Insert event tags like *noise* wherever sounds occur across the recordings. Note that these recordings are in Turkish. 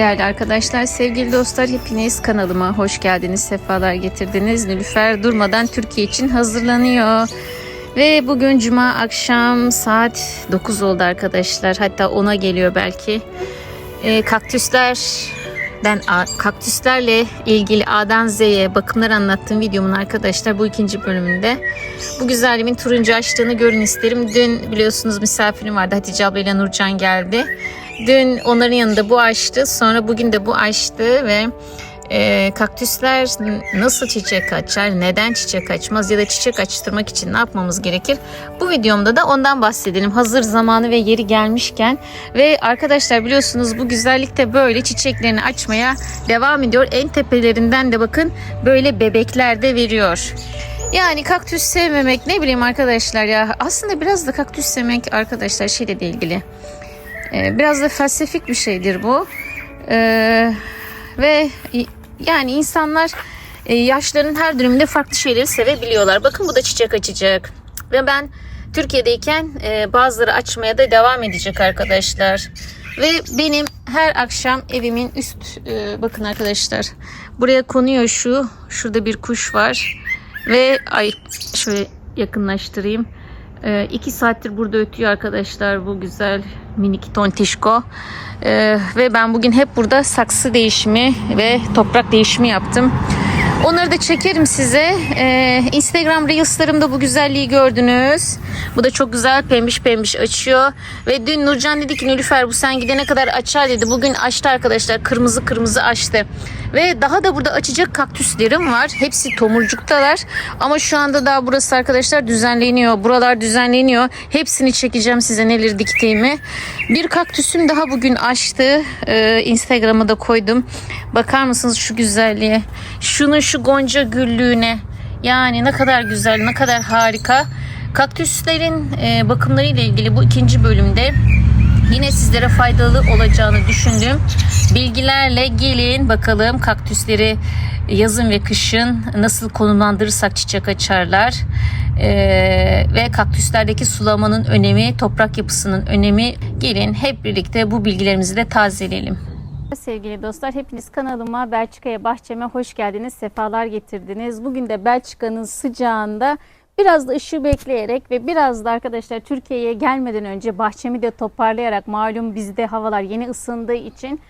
Değerli arkadaşlar, sevgili dostlar hepiniz kanalıma hoş geldiniz, sefalar getirdiniz. Nilüfer durmadan Türkiye için hazırlanıyor. Ve bugün cuma akşam saat 9 oldu arkadaşlar. Hatta 10'a geliyor belki. Kaktüsler ben a- kaktüslerle ilgili A'dan Z'ye bakımlar anlattığım videomun arkadaşlar bu ikinci bölümünde. Bu güzelliğimin turuncu açtığını görün isterim. Dün biliyorsunuz misafirim vardı Hatice abla ile Nurcan geldi. Dün onların yanında bu açtı. Sonra bugün de bu açtı ve e, kaktüsler nasıl çiçek açar, neden çiçek açmaz ya da çiçek açtırmak için ne yapmamız gerekir? Bu videomda da ondan bahsedelim. Hazır zamanı ve yeri gelmişken ve arkadaşlar biliyorsunuz bu güzellik de böyle çiçeklerini açmaya devam ediyor. En tepelerinden de bakın böyle bebekler de veriyor. Yani kaktüs sevmemek ne bileyim arkadaşlar ya aslında biraz da kaktüs sevmek arkadaşlar şeyle de ilgili. Ee, biraz da felsefik bir şeydir bu. Ee, ve yani insanlar e, yaşlarının her döneminde farklı şeyleri sevebiliyorlar. Bakın bu da çiçek açacak. Ve ben Türkiye'deyken e, bazıları açmaya da devam edecek arkadaşlar. Ve benim her akşam evimin üst e, bakın arkadaşlar. Buraya konuyor şu. Şurada bir kuş var. Ve ay şöyle yakınlaştırayım. Ee, iki saattir burada ötüyor arkadaşlar bu güzel minik tontişko. Ee, ve ben bugün hep burada saksı değişimi ve toprak değişimi yaptım. Onları da çekerim size. Ee, Instagram Reels'larımda bu güzelliği gördünüz. Bu da çok güzel pembiş pembiş açıyor. Ve dün Nurcan dedi ki Nilüfer bu sen gidene kadar açar dedi. Bugün açtı arkadaşlar. Kırmızı kırmızı açtı. Ve daha da burada açacak kaktüslerim var. Hepsi tomurcuktalar. Ama şu anda daha burası arkadaşlar düzenleniyor. Buralar düzenleniyor. Hepsini çekeceğim size neler diktiğimi. Bir kaktüsüm daha bugün açtı. Ee, Instagram'a da koydum. Bakar mısınız şu güzelliğe? Şunun şu gonca güllüğüne. Yani ne kadar güzel, ne kadar harika. Kaktüslerin e, bakımları ile ilgili bu ikinci bölümde yine sizlere faydalı olacağını düşündüğüm bilgilerle gelin bakalım kaktüsleri yazın ve kışın nasıl konumlandırırsak çiçek açarlar Ee, ve kaktüslerdeki sulamanın önemi, toprak yapısının önemi gelin hep birlikte bu bilgilerimizi de tazeleyelim. Sevgili dostlar hepiniz kanalıma Belçika'ya bahçeme hoş geldiniz. Sefalar getirdiniz. Bugün de Belçika'nın sıcağında biraz da ışığı bekleyerek ve biraz da arkadaşlar Türkiye'ye gelmeden önce bahçemi de toparlayarak malum bizde havalar yeni ısındığı için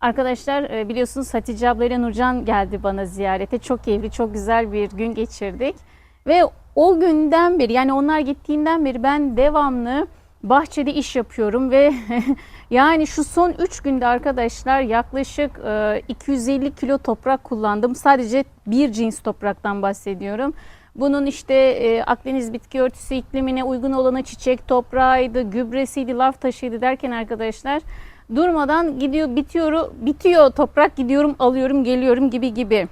Arkadaşlar e, biliyorsunuz Hatice abla ile Nurcan geldi bana ziyarete. Çok keyifli, çok güzel bir gün geçirdik. Ve o günden beri yani onlar gittiğinden beri ben devamlı bahçede iş yapıyorum ve *laughs* yani şu son 3 günde arkadaşlar yaklaşık e, 250 kilo toprak kullandım. Sadece bir cins topraktan bahsediyorum. Bunun işte e, Akdeniz bitki örtüsü iklimine uygun olanı çiçek toprağıydı, gübresiydi, laf taşıydı derken arkadaşlar durmadan gidiyor bitiyor bitiyor toprak gidiyorum alıyorum geliyorum gibi gibi.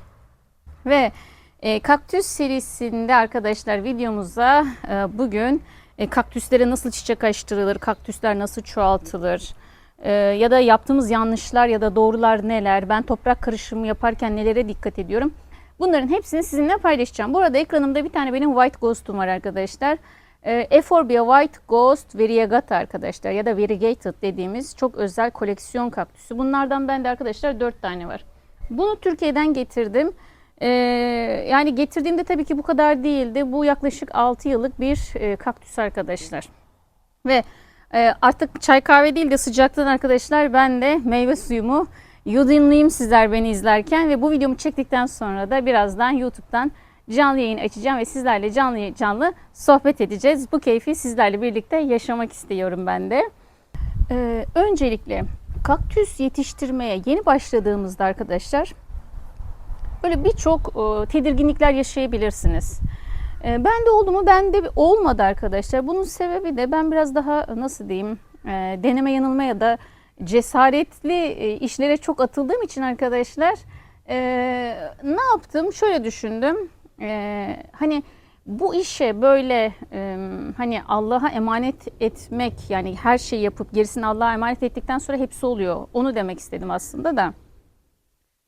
Ve e, kaktüs serisinde arkadaşlar videomuza e, bugün e, kaktüslere nasıl çiçek açtırılır, kaktüsler nasıl çoğaltılır e, ya da yaptığımız yanlışlar ya da doğrular neler, ben toprak karışımı yaparken nelere dikkat ediyorum. Bunların hepsini sizinle paylaşacağım. Bu arada ekranımda bir tane benim White Ghost'um var arkadaşlar. E, Euphorbia White Ghost Variegata arkadaşlar ya da Variegated dediğimiz çok özel koleksiyon kaktüsü. Bunlardan bende arkadaşlar 4 tane var. Bunu Türkiye'den getirdim. Ee, yani getirdiğimde tabii ki bu kadar değildi. Bu yaklaşık 6 yıllık bir e, kaktüs arkadaşlar. Ve e, artık çay kahve değil de sıcaktan arkadaşlar ben de meyve suyumu yudumlayayım sizler beni izlerken ve bu videomu çektikten sonra da birazdan YouTube'dan canlı yayın açacağım ve sizlerle canlı canlı sohbet edeceğiz. Bu keyfi sizlerle birlikte yaşamak istiyorum ben de. Ee, öncelikle kaktüs yetiştirmeye yeni başladığımızda arkadaşlar böyle birçok e, tedirginlikler yaşayabilirsiniz. E, ben de oldu mu? Ben de olmadı arkadaşlar. Bunun sebebi de ben biraz daha nasıl diyeyim e, deneme yanılma ya da cesaretli e, işlere çok atıldığım için arkadaşlar e, ne yaptım? Şöyle düşündüm. E, hani bu işe böyle e, hani Allah'a emanet etmek yani her şeyi yapıp gerisini Allah'a emanet ettikten sonra hepsi oluyor. Onu demek istedim aslında da.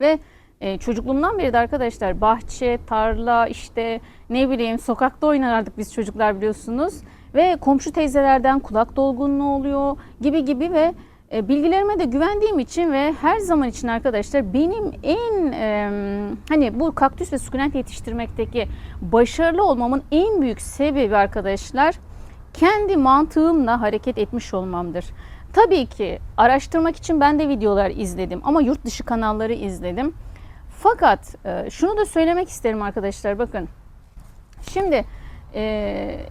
Ve e, çocukluğumdan beri de arkadaşlar bahçe, tarla işte ne bileyim sokakta oynardık biz çocuklar biliyorsunuz. Ve komşu teyzelerden kulak dolgunluğu oluyor gibi gibi ve bilgilerime de güvendiğim için ve her zaman için arkadaşlar benim en e, hani bu kaktüs ve sukulent yetiştirmekteki başarılı olmamın en büyük sebebi arkadaşlar kendi mantığımla hareket etmiş olmamdır. Tabii ki araştırmak için ben de videolar izledim ama yurt dışı kanalları izledim. Fakat e, şunu da söylemek isterim arkadaşlar bakın. Şimdi e,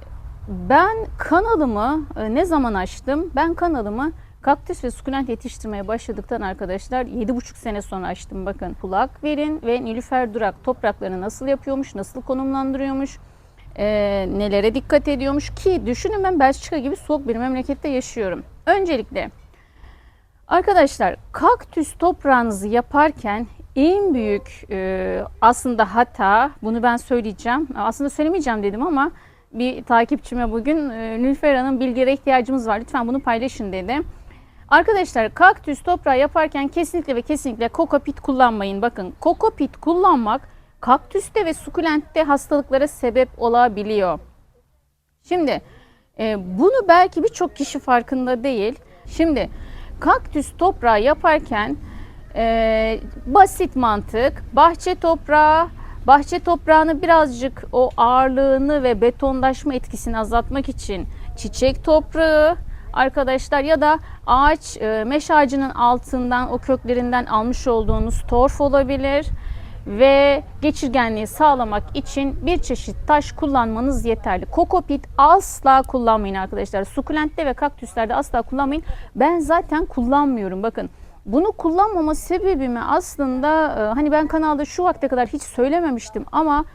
ben kanalımı e, ne zaman açtım? Ben kanalımı kaktüs ve sukulent yetiştirmeye başladıktan arkadaşlar 7,5 sene sonra açtım. Bakın kulak verin ve Nilüfer Durak topraklarını nasıl yapıyormuş, nasıl konumlandırıyormuş, e, nelere dikkat ediyormuş ki düşünün ben Belçika gibi soğuk bir memlekette yaşıyorum. Öncelikle Arkadaşlar kaktüs toprağınızı yaparken en büyük e, aslında hata bunu ben söyleyeceğim. Aslında söylemeyeceğim dedim ama bir takipçime bugün e, Nülfer Hanım bilgilere ihtiyacımız var. Lütfen bunu paylaşın dedi. Arkadaşlar kaktüs toprağı yaparken kesinlikle ve kesinlikle kokopit kullanmayın. Bakın kokopit kullanmak kaktüste ve sukulentte hastalıklara sebep olabiliyor. Şimdi e, bunu belki birçok kişi farkında değil. Şimdi kaktüs toprağı yaparken e, basit mantık bahçe toprağı bahçe toprağını birazcık o ağırlığını ve betonlaşma etkisini azaltmak için çiçek toprağı arkadaşlar ya da ağaç e, meş ağacının altından o köklerinden almış olduğunuz torf olabilir ve geçirgenliği sağlamak için bir çeşit taş kullanmanız yeterli. Kokopit asla kullanmayın arkadaşlar. Sukulentte ve kaktüslerde asla kullanmayın. Ben zaten kullanmıyorum. Bakın bunu kullanmama sebebimi aslında e, hani ben kanalda şu vakte kadar hiç söylememiştim ama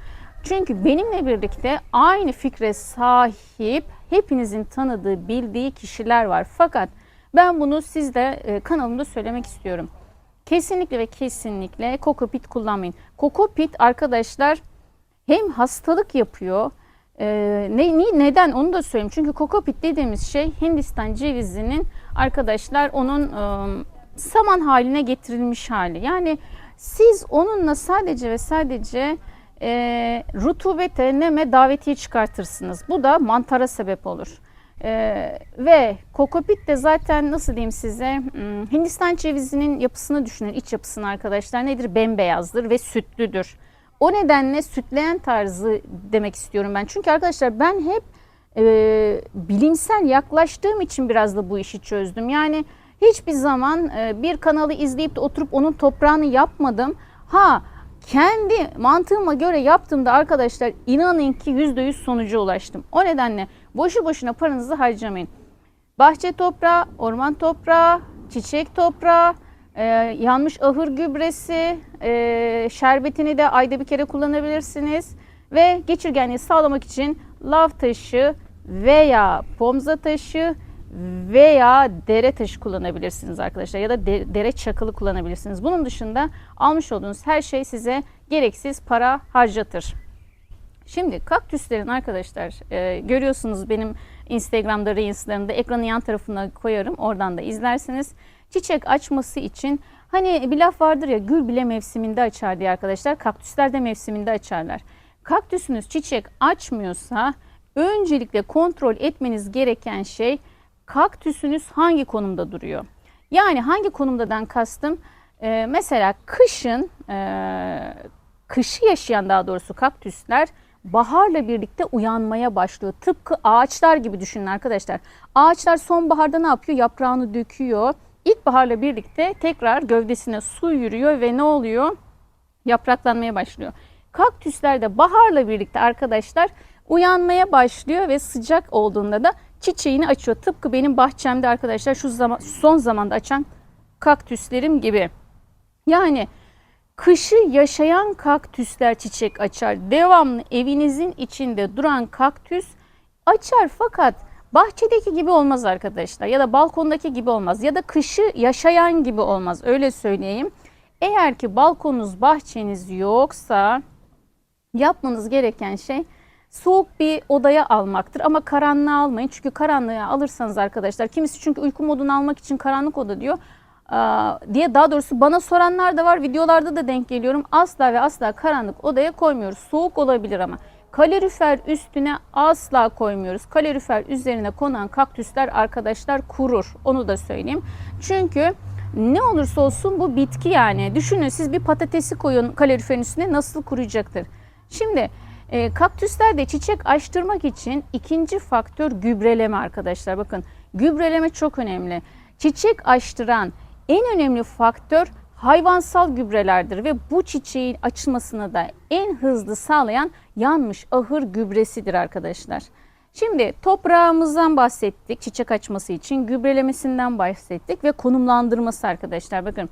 çünkü benimle birlikte aynı fikre sahip hepinizin tanıdığı, bildiği kişiler var. Fakat ben bunu sizde e, kanalımda söylemek istiyorum. Kesinlikle ve kesinlikle kokopit kullanmayın. Kokopit arkadaşlar hem hastalık yapıyor. E, ne, ni- neden onu da söyleyeyim. Çünkü kokopit dediğimiz şey Hindistan cevizinin arkadaşlar onun e, saman haline getirilmiş hali. Yani siz onunla sadece ve sadece e, rutubete, neme davetiye çıkartırsınız. Bu da mantara sebep olur. Ee, ve kokopit de zaten nasıl diyeyim size hmm, Hindistan cevizinin yapısını düşünün iç yapısını arkadaşlar nedir bembeyazdır ve sütlüdür. O nedenle sütleyen tarzı demek istiyorum ben. Çünkü arkadaşlar ben hep e, bilimsel yaklaştığım için biraz da bu işi çözdüm. Yani hiçbir zaman e, bir kanalı izleyip de oturup onun toprağını yapmadım. Ha kendi mantığıma göre yaptığımda arkadaşlar inanın ki %100 sonuca ulaştım. O nedenle boşu boşuna paranızı harcamayın. Bahçe toprağı, orman toprağı, çiçek toprağı, e, yanmış ahır gübresi, e, şerbetini de ayda bir kere kullanabilirsiniz. Ve geçirgenliği sağlamak için lav taşı veya pomza taşı veya dere taşı kullanabilirsiniz arkadaşlar ya da de- dere çakılı kullanabilirsiniz. Bunun dışında almış olduğunuz her şey size gereksiz para harcatır. Şimdi kaktüslerin arkadaşlar e, görüyorsunuz benim Instagram'da Reels'larında ekranın yan tarafına koyarım. Oradan da izlersiniz. Çiçek açması için hani bir laf vardır ya gül bile mevsiminde açar diye arkadaşlar. Kaktüsler de mevsiminde açarlar. Kaktüsünüz çiçek açmıyorsa öncelikle kontrol etmeniz gereken şey kaktüsünüz hangi konumda duruyor? Yani hangi konumdadan kastım? Ee, mesela kışın e, kışı yaşayan daha doğrusu kaktüsler baharla birlikte uyanmaya başlıyor. Tıpkı ağaçlar gibi düşünün arkadaşlar. Ağaçlar sonbaharda ne yapıyor? Yaprağını döküyor. İlkbaharla birlikte tekrar gövdesine su yürüyor ve ne oluyor? Yapraklanmaya başlıyor. Kaktüsler de baharla birlikte arkadaşlar uyanmaya başlıyor ve sıcak olduğunda da çiçeğini açıyor. Tıpkı benim bahçemde arkadaşlar şu zaman son zamanda açan kaktüslerim gibi. Yani kışı yaşayan kaktüsler çiçek açar. Devamlı evinizin içinde duran kaktüs açar fakat bahçedeki gibi olmaz arkadaşlar ya da balkondaki gibi olmaz ya da kışı yaşayan gibi olmaz öyle söyleyeyim. Eğer ki balkonunuz bahçeniz yoksa yapmanız gereken şey soğuk bir odaya almaktır ama karanlığa almayın. Çünkü karanlığa alırsanız arkadaşlar kimisi çünkü uyku modunu almak için karanlık oda diyor. Diye daha doğrusu bana soranlar da var. Videolarda da denk geliyorum. Asla ve asla karanlık odaya koymuyoruz. Soğuk olabilir ama. Kalorifer üstüne asla koymuyoruz. Kalorifer üzerine konan kaktüsler arkadaşlar kurur. Onu da söyleyeyim. Çünkü ne olursa olsun bu bitki yani. Düşünün siz bir patatesi koyun kaloriferin üstüne nasıl kuruyacaktır. Şimdi e, kaktüslerde çiçek açtırmak için ikinci faktör gübreleme arkadaşlar. Bakın gübreleme çok önemli. Çiçek açtıran en önemli faktör hayvansal gübrelerdir ve bu çiçeğin açılmasını da en hızlı sağlayan yanmış ahır gübresidir arkadaşlar. Şimdi toprağımızdan bahsettik çiçek açması için gübrelemesinden bahsettik ve konumlandırması arkadaşlar bakın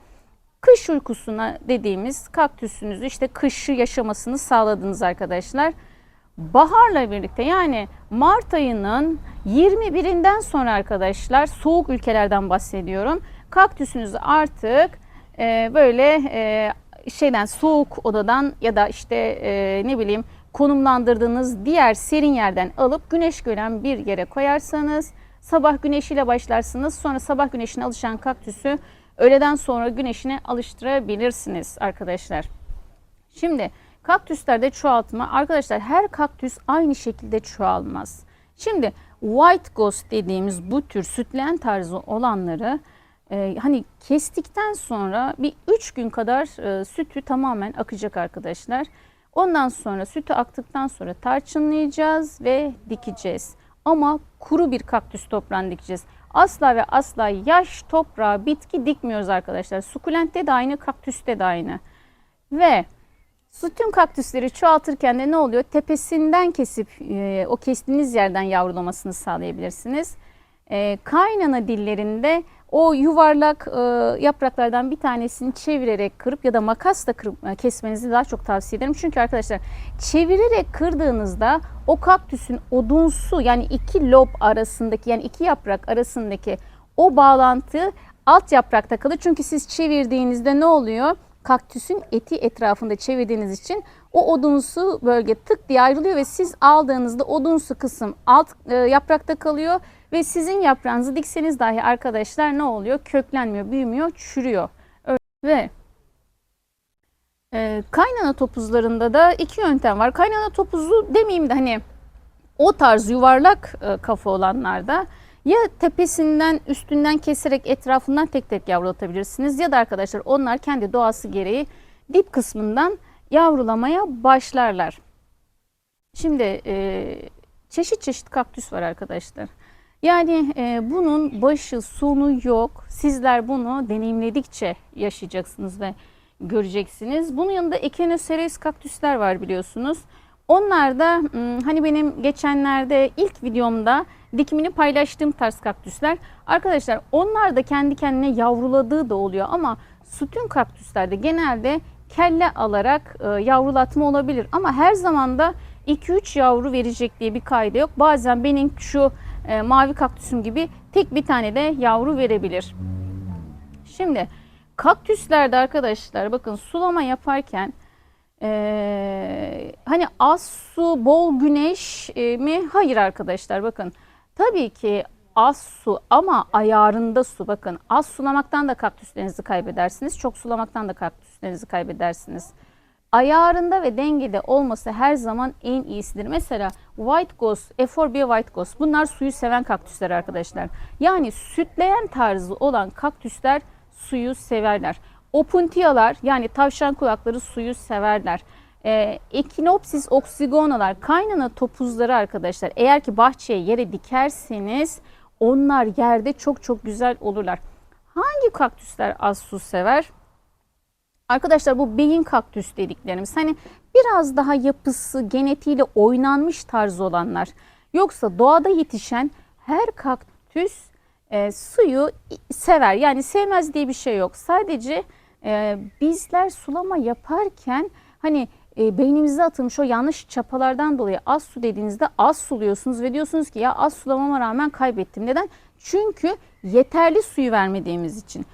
kış uykusuna dediğimiz kaktüsünüzü işte kışı yaşamasını sağladınız arkadaşlar. Baharla birlikte yani Mart ayının 21'inden sonra arkadaşlar soğuk ülkelerden bahsediyorum. Kaktüsünüzü artık e, böyle e, şeyden soğuk odadan ya da işte e, ne bileyim konumlandırdığınız diğer serin yerden alıp güneş gören bir yere koyarsanız sabah güneşiyle başlarsınız. Sonra sabah güneşine alışan kaktüsü öğleden sonra güneşine alıştırabilirsiniz arkadaşlar. Şimdi kaktüslerde çoğaltma arkadaşlar her kaktüs aynı şekilde çoğalmaz. Şimdi white ghost dediğimiz bu tür sütleyen tarzı olanları e, hani kestikten sonra bir 3 gün kadar e, sütü tamamen akacak arkadaşlar. Ondan sonra sütü aktıktan sonra tarçınlayacağız ve dikeceğiz. Ama kuru bir kaktüs toprağını dikeceğiz. Asla ve asla yaş toprağa bitki dikmiyoruz arkadaşlar. Sukulentte de aynı, kaktüste de aynı. Ve Sütün kaktüsleri çoğaltırken de ne oluyor? Tepesinden kesip e, o kestiğiniz yerden yavrulamasını sağlayabilirsiniz. E, kaynana dillerinde o yuvarlak e, yapraklardan bir tanesini çevirerek kırıp ya da makasla kırıp e, kesmenizi daha çok tavsiye ederim. Çünkü arkadaşlar çevirerek kırdığınızda o kaktüsün odunsu yani iki lob arasındaki yani iki yaprak arasındaki o bağlantı alt yaprakta kalır. Çünkü siz çevirdiğinizde ne oluyor? kaktüsün eti etrafında çevirdiğiniz için o odunsu bölge tık diye ayrılıyor ve siz aldığınızda odunsu kısım alt e, yaprakta kalıyor ve sizin yaprağınızı dikseniz dahi arkadaşlar ne oluyor? Köklenmiyor, büyümüyor, çürüyor. Ve e, kaynana topuzlarında da iki yöntem var. Kaynana topuzu demeyeyim de hani o tarz yuvarlak e, kafa olanlarda ya tepesinden üstünden keserek etrafından tek tek yavrulatabilirsiniz ya da arkadaşlar onlar kendi doğası gereği dip kısmından yavrulamaya başlarlar. Şimdi e, çeşit çeşit kaktüs var arkadaşlar. Yani e, bunun başı sonu yok. Sizler bunu deneyimledikçe yaşayacaksınız ve göreceksiniz. Bunun yanında Echinocereus kaktüsler var biliyorsunuz. Onlar da hani benim geçenlerde ilk videomda dikimini paylaştığım tarz kaktüsler. Arkadaşlar onlar da kendi kendine yavruladığı da oluyor ama sütün kaktüslerde genelde kelle alarak e, yavrulatma olabilir. Ama her zaman da 2-3 yavru verecek diye bir kaydı yok. Bazen benim şu e, mavi kaktüsüm gibi tek bir tane de yavru verebilir. Şimdi kaktüslerde arkadaşlar bakın sulama yaparken ee, hani az su, bol güneş e, mi? Hayır arkadaşlar bakın. Tabii ki az su ama ayarında su. Bakın az sulamaktan da kaktüslerinizi kaybedersiniz. Çok sulamaktan da kaktüslerinizi kaybedersiniz. Ayarında ve dengede olması her zaman en iyisidir. Mesela White Ghost, Euphorbia White Ghost bunlar suyu seven kaktüsler arkadaşlar. Yani sütleyen tarzı olan kaktüsler suyu severler. Opuntiyalar yani tavşan kulakları suyu severler. Ee, Echinopsis oxygonalar kaynana topuzları arkadaşlar. Eğer ki bahçeye yere dikerseniz onlar yerde çok çok güzel olurlar. Hangi kaktüsler az su sever? Arkadaşlar bu beyin kaktüs dediklerimiz hani biraz daha yapısı genetiğiyle oynanmış tarz olanlar. Yoksa doğada yetişen her kaktüs e, suyu sever. Yani sevmez diye bir şey yok. Sadece e, bizler sulama yaparken hani e, beynimize atılmış o yanlış çapalardan dolayı az su dediğinizde az suluyorsunuz ve diyorsunuz ki ya az sulamama rağmen kaybettim. Neden? Çünkü yeterli suyu vermediğimiz için.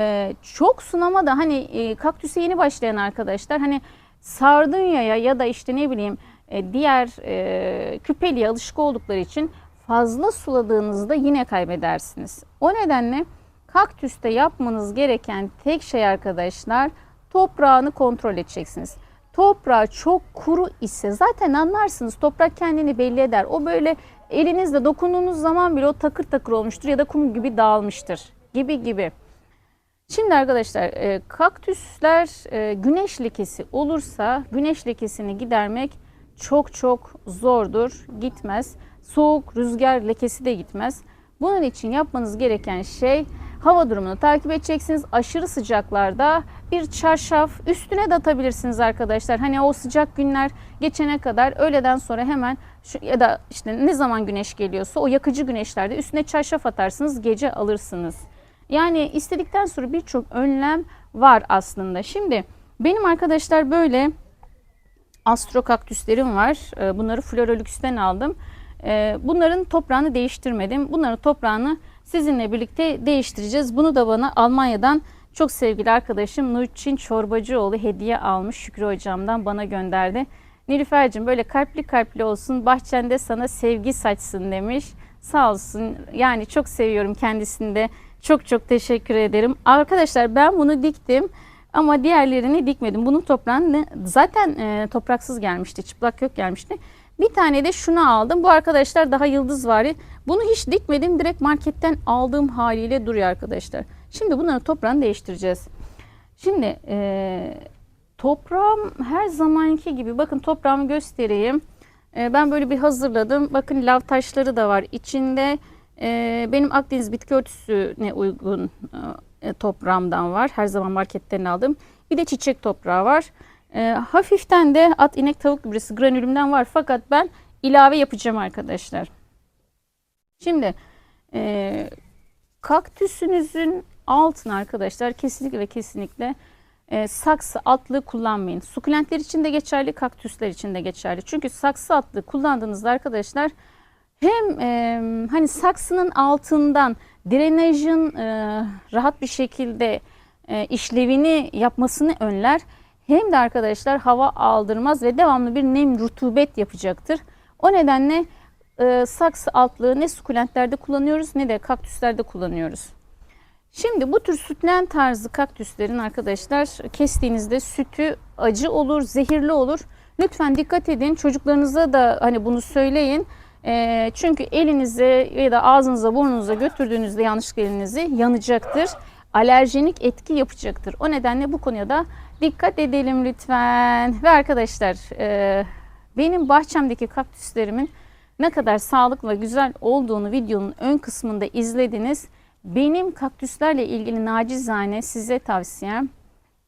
E, çok sulama da hani e, kaktüse yeni başlayan arkadaşlar hani sardunyaya ya da işte ne bileyim e, diğer e, küpeliye alışık oldukları için fazla suladığınızda yine kaybedersiniz. O nedenle Kaktüste yapmanız gereken tek şey arkadaşlar toprağını kontrol edeceksiniz. Toprağı çok kuru ise zaten anlarsınız toprak kendini belli eder. O böyle elinizle dokunduğunuz zaman bile o takır takır olmuştur ya da kum gibi dağılmıştır gibi gibi. Şimdi arkadaşlar e, kaktüsler e, güneş lekesi olursa güneş lekesini gidermek çok çok zordur, gitmez. Soğuk, rüzgar lekesi de gitmez. Bunun için yapmanız gereken şey hava durumunu takip edeceksiniz. Aşırı sıcaklarda bir çarşaf üstüne de atabilirsiniz arkadaşlar. Hani o sıcak günler geçene kadar öğleden sonra hemen şu, ya da işte ne zaman güneş geliyorsa o yakıcı güneşlerde üstüne çarşaf atarsınız gece alırsınız. Yani istedikten sonra birçok önlem var aslında. Şimdi benim arkadaşlar böyle astro kaktüslerim var. Ee, Bunları Florolüks'ten aldım. Ee, Bunların toprağını değiştirmedim. Bunların toprağını sizinle birlikte değiştireceğiz. Bunu da bana Almanya'dan çok sevgili arkadaşım Nurçin Çorbacıoğlu hediye almış. Şükrü hocamdan bana gönderdi. Nilüfer'cim böyle kalpli kalpli olsun bahçende sana sevgi saçsın demiş. Sağ olsun yani çok seviyorum kendisini de. Çok çok teşekkür ederim. Arkadaşlar ben bunu diktim ama diğerlerini dikmedim. Bunun toprağını zaten e, topraksız gelmişti. Çıplak kök gelmişti. Bir tane de şunu aldım. Bu arkadaşlar daha yıldız var. Bunu hiç dikmedim. Direkt marketten aldığım haliyle duruyor arkadaşlar. Şimdi bunların toprağını değiştireceğiz. Şimdi e, toprağım her zamanki gibi. Bakın toprağımı göstereyim. E, ben böyle bir hazırladım. Bakın lav taşları da var içinde. E, benim Akdeniz bitki örtüsüne uygun e, toprağımdan var. Her zaman marketten aldım. Bir de çiçek toprağı var. E, hafiften de at, inek, tavuk gübresi granülümden var. Fakat ben ilave yapacağım arkadaşlar. Şimdi e, kaktüsünüzün altına arkadaşlar kesinlikle ve kesinlikle e, saksı altlığı kullanmayın. Sukulentler için de geçerli, kaktüsler için de geçerli. Çünkü saksı altlığı kullandığınızda arkadaşlar hem e, hani saksının altından drenajın e, rahat bir şekilde e, işlevini yapmasını önler. Hem de arkadaşlar hava aldırmaz ve devamlı bir nem rutubet yapacaktır. O nedenle e, saksı altlığı ne sukulentlerde kullanıyoruz ne de kaktüslerde kullanıyoruz. Şimdi bu tür sütlen tarzı kaktüslerin arkadaşlar kestiğinizde sütü acı olur, zehirli olur. Lütfen dikkat edin. Çocuklarınıza da hani bunu söyleyin. E, çünkü elinize ya da ağzınıza burnunuza götürdüğünüzde yanlışlıkla elinizi yanacaktır. Alerjenik etki yapacaktır. O nedenle bu konuya da dikkat edelim lütfen. Ve arkadaşlar e, benim bahçemdeki kaktüslerimin ne kadar sağlıklı ve güzel olduğunu videonun ön kısmında izlediniz. Benim kaktüslerle ilgili nacizane size tavsiyem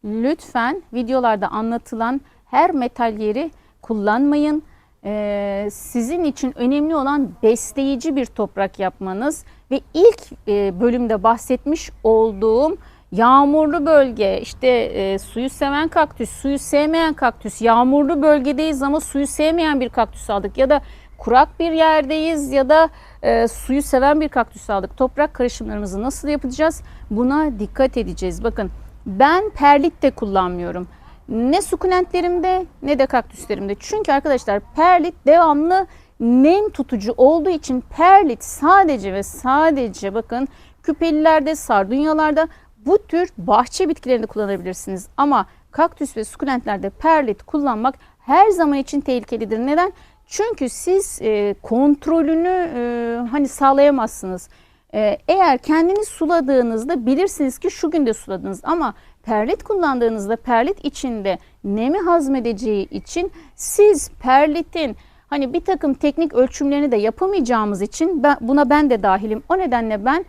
lütfen videolarda anlatılan her metal yeri kullanmayın. Ee, sizin için önemli olan besleyici bir toprak yapmanız ve ilk e, bölümde bahsetmiş olduğum yağmurlu bölge işte e, suyu seven kaktüs, suyu sevmeyen kaktüs, yağmurlu bölgedeyiz ama suyu sevmeyen bir kaktüs aldık ya da kurak bir yerdeyiz ya da e, suyu seven bir kaktüs aldık. Toprak karışımlarımızı nasıl yapacağız? Buna dikkat edeceğiz. Bakın ben perlit de kullanmıyorum. Ne sukulentlerimde ne de kaktüslerimde. Çünkü arkadaşlar perlit devamlı nem tutucu olduğu için perlit sadece ve sadece bakın küpelilerde, sardunyalarda bu tür bahçe bitkilerinde kullanabilirsiniz. Ama kaktüs ve sukulentlerde perlit kullanmak her zaman için tehlikelidir. Neden? Çünkü siz e, kontrolünü e, hani sağlayamazsınız. E, eğer kendiniz suladığınızda bilirsiniz ki şu günde suladınız ama perlit kullandığınızda perlit içinde nemi hazmedeceği için siz perlitin hani bir takım teknik ölçümlerini de yapamayacağımız için ben, buna ben de dahilim. O nedenle ben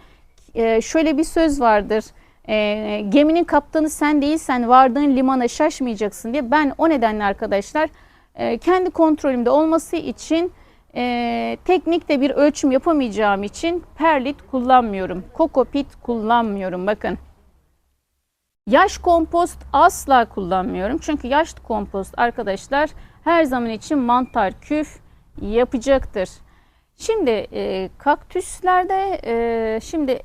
e, şöyle bir söz vardır. E, geminin kaptanı sen değilsen vardığın limana şaşmayacaksın diye ben o nedenle arkadaşlar e, kendi kontrolümde olması için e, teknikte bir ölçüm yapamayacağım için perlit kullanmıyorum. Kokopit kullanmıyorum bakın. Yaş kompost asla kullanmıyorum. Çünkü yaş kompost arkadaşlar her zaman için mantar küf yapacaktır. Şimdi e, kaktüslerde e, şimdi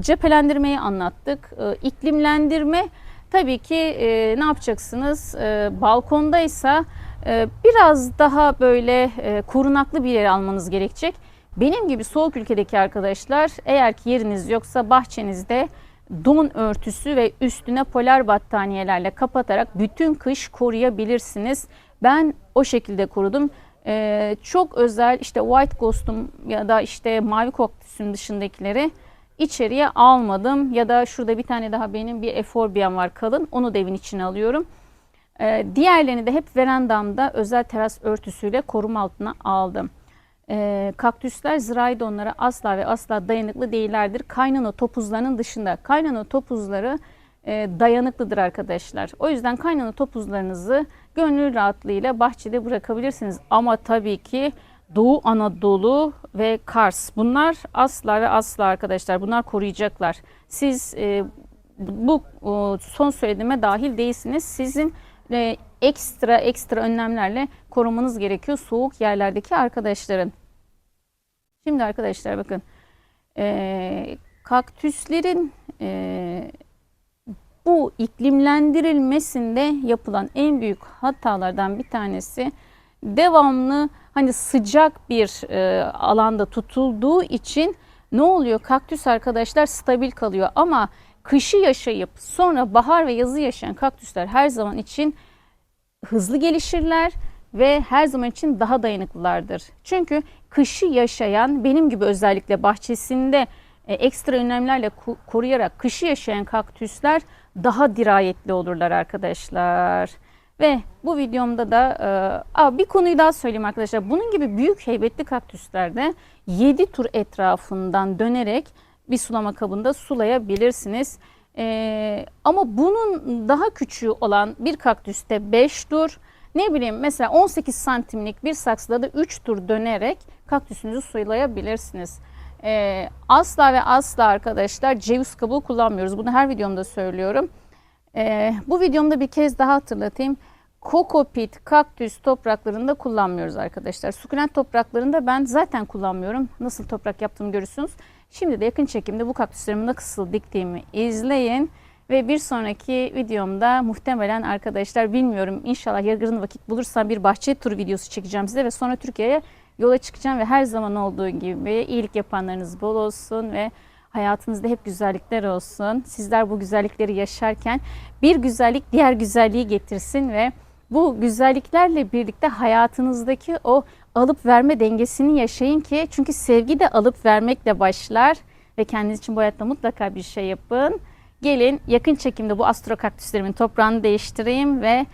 cephelendirmeyi anlattık. E, iklimlendirme tabii ki e, ne yapacaksınız? E, balkondaysa e, biraz daha böyle e, korunaklı bir yer almanız gerekecek. Benim gibi soğuk ülkedeki arkadaşlar eğer ki yeriniz yoksa bahçenizde don örtüsü ve üstüne polar battaniyelerle kapatarak bütün kış koruyabilirsiniz. Ben o şekilde korudum. Ee, çok özel işte white ghost'um ya da işte mavi kaktüsün dışındakileri içeriye almadım. Ya da şurada bir tane daha benim bir eforbiam var kalın. Onu da evin içine alıyorum. Ee, diğerlerini de hep verandamda özel teras örtüsüyle koruma altına aldım. Ee, kaktüsler ziraidonlara asla ve asla dayanıklı değillerdir. Kaynana topuzlarının dışında. Kaynana topuzları e, dayanıklıdır arkadaşlar. O yüzden kaynana topuzlarınızı gönül rahatlığıyla bahçede bırakabilirsiniz. Ama tabii ki Doğu Anadolu ve Kars bunlar asla ve asla arkadaşlar bunlar koruyacaklar. Siz e, bu o, son söylediğime dahil değilsiniz. Sizin e, ekstra ekstra önlemlerle korumanız gerekiyor soğuk yerlerdeki arkadaşların. Şimdi arkadaşlar bakın e, kaktüslerin e, bu iklimlendirilmesinde yapılan en büyük hatalardan bir tanesi devamlı hani sıcak bir e, alanda tutulduğu için ne oluyor? Kaktüs arkadaşlar stabil kalıyor ama kışı yaşayıp sonra bahar ve yazı yaşayan kaktüsler her zaman için hızlı gelişirler ve her zaman için daha dayanıklılardır. Çünkü kışı yaşayan benim gibi özellikle bahçesinde e, ekstra önlemlerle koruyarak kışı yaşayan kaktüsler daha dirayetli olurlar arkadaşlar. Ve bu videomda da e, bir konuyu daha söyleyeyim arkadaşlar. Bunun gibi büyük heybetli kaktüslerde 7 tur etrafından dönerek bir sulama kabında sulayabilirsiniz. E, ama bunun daha küçüğü olan bir kaktüste 5 tur, ne bileyim mesela 18 santimlik bir saksıda da 3 tur dönerek kaktüsünüzü sulayabilirsiniz. E, asla ve asla arkadaşlar ceviz kabuğu kullanmıyoruz. Bunu her videomda söylüyorum. Ee, bu videomda bir kez daha hatırlatayım. Kokopit, kaktüs topraklarında kullanmıyoruz arkadaşlar. Sukulent topraklarında ben zaten kullanmıyorum. Nasıl toprak yaptığımı görürsünüz. Şimdi de yakın çekimde bu kaktüslerimi nasıl diktiğimi izleyin. Ve bir sonraki videomda muhtemelen arkadaşlar bilmiyorum inşallah yarın vakit bulursam bir bahçe turu videosu çekeceğim size ve sonra Türkiye'ye yola çıkacağım ve her zaman olduğu gibi iyilik yapanlarınız bol olsun ve hayatınızda hep güzellikler olsun. Sizler bu güzellikleri yaşarken bir güzellik diğer güzelliği getirsin ve bu güzelliklerle birlikte hayatınızdaki o alıp verme dengesini yaşayın ki çünkü sevgi de alıp vermekle başlar ve kendiniz için bu hayatta mutlaka bir şey yapın. Gelin yakın çekimde bu astro kaktüslerimin toprağını değiştireyim ve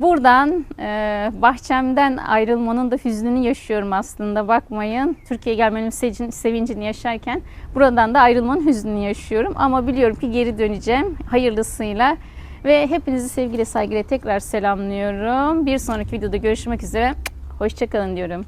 buradan e, bahçemden ayrılmanın da hüznünü yaşıyorum aslında bakmayın. Türkiye'ye gelmenin sevin- sevincini yaşarken buradan da ayrılmanın hüznünü yaşıyorum. Ama biliyorum ki geri döneceğim hayırlısıyla. Ve hepinizi sevgiyle saygıyla tekrar selamlıyorum. Bir sonraki videoda görüşmek üzere. Hoşçakalın diyorum.